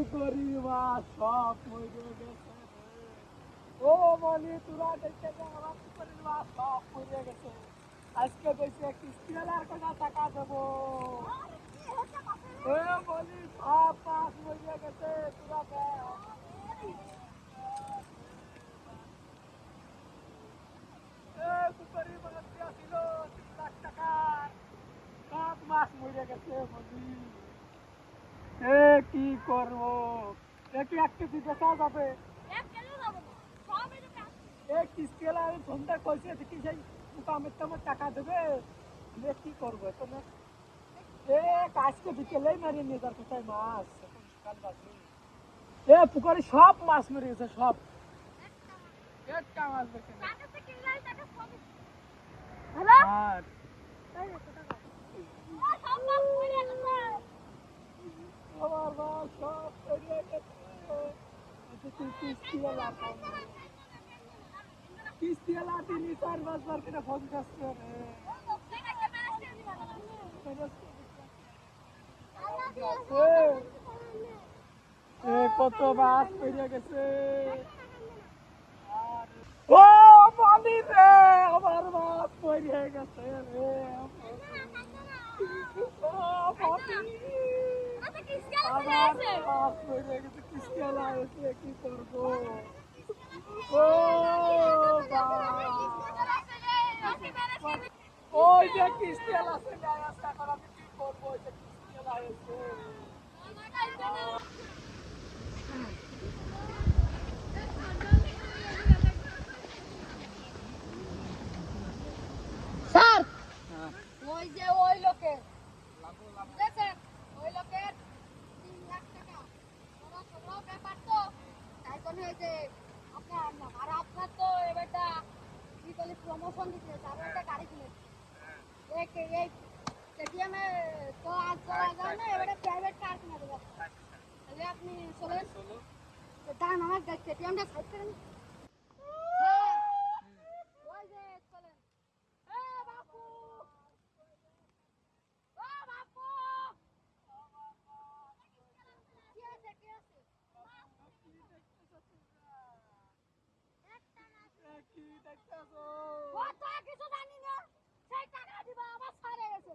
পুকুরি মাছ সব মরে গেছে রে। ও বলি তোরা দেখতে যে আমার পুকুরির মাছ সব মরে গেছে আজকে দেখছি কিস্তি আর কটা টাকা দেবো এ বলি সব মাছ মরে গেছে তোরা দেখ এ পুকুরি মাছ দিয়া ছিল তিন লাখ টাকার সব মাছ মরে গেছে বলি এ কি করব? এ কি এক কেজি বেচা যাবে? এ কিস্তি আমি ফোনটা কইছে দেখি সেই মোটামুটি তোমার টাকা দেবে? এ কি করব এখন? এ আজকে বিকেলেই মারিয়ে নিয়ে যার কোথায় মাছ এখন সকাল বাজে। এ পুকুরে সব মাছ মেরে গেছে সব। একটা মাছ। দেখে না আর আমার মাছ সব বেরিয়ে গেছে তিন চার কত মাছ পেরিয়ে গেছে ও রে আমার মাছ পেরিয়ে গেছে রে ও, পানি। আমার মাছ পেরিয়ে গেছে কিস্তি এলা এসে কি করব। ওই যে কিস্তি আসছে এখন আমি কি করব ওই যে কিস্তি এলা এসে স্যার ওই যে ওই লোকের বুঝেছেন ওই লোকের তিন লাখ টাকা বড় ছোট ব্যাপার তো তাই জন্য এই যে আপনার নাম আর আপনার তো এবারটা কি বলে প্রমোশন দিচ্ছে তারও একটা গাড়ি কিনেছে এই কে- এই কেটিএমে তো আজ চলা যায় না এবারে প্রাইভেট কার কিনে দেবে। তাহলে আপনি চলে দাঁড়ান আমার কেটিএমটা সাইড করেন ওই যে চলেন এ বাপু! ও বাপু! কি দেখতেছো? ও কিছু জানি না সেই টাকা দিবা আমার সারে গেছে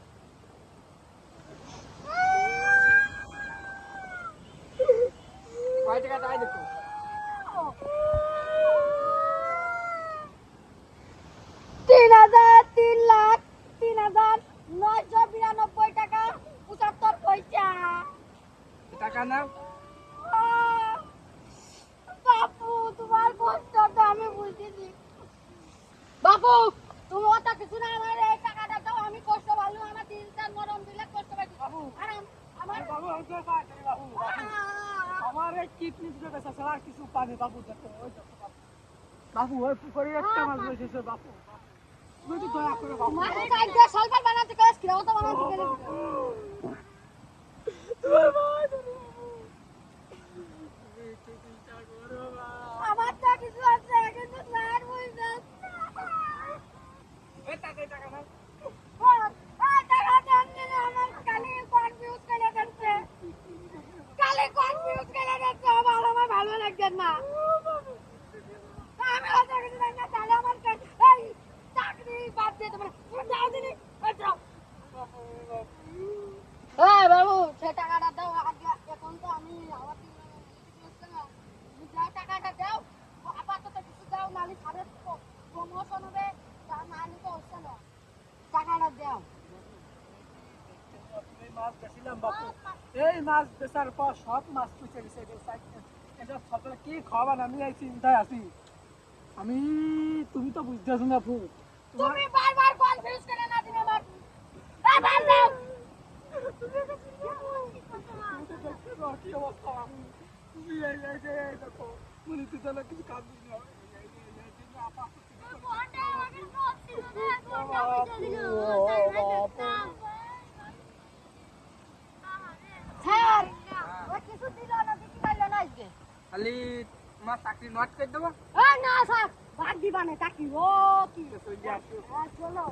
কয় টাকা তাই দেখো। তিন হাজার তিন লাখ তিন হাজার নয়শো বিরানব্বই টাকা পঁচাত্তর পয়সা। টাকা নাও। বাপু তোমার কষ্ট আমি বুঝতেছি বাপু তুমি অত কিছু না আমার এই টাকাটা দাও আমি কষ্ট পারল আমার তিন চার মরম দিলে কষ্ট পাইছি। বাবু। আমার বাবু! আমার এই কিডনি দিতে গেছে ছাড়া আর কিছু পানি বাবু দেখো ওই দেখো বাবু। ওই পুকুরে একটা মাছ বসেছে বাবু। তুমি তো দয়া করে বাবু। তোমার সাইড দিয়ে সলভার বানাতে কাজ কিরাও তো বানাতে গেলে। তোমার মা তুমি একটু চিন্তা করো? এই মাছ বেচার পর সব মাছ পুষে গেছে এটা সবটা কি খাবার? আমি এই চিন্তায় আছি। আমি তুমি তো বুঝতেছো না ফুল। তুমি বারবার কনফিউজ করে না তুমি আমার এই বাদ দাও। কি অবস্থা? তুমি এই এই দেখো তুমি তো তাহলে কিছু কাজ দিছ খালি তোমার চাকরি নট করে দেবো। না স্যার বাদ দিবা না চাকরি। ও কি? হ্যাঁ, চলো।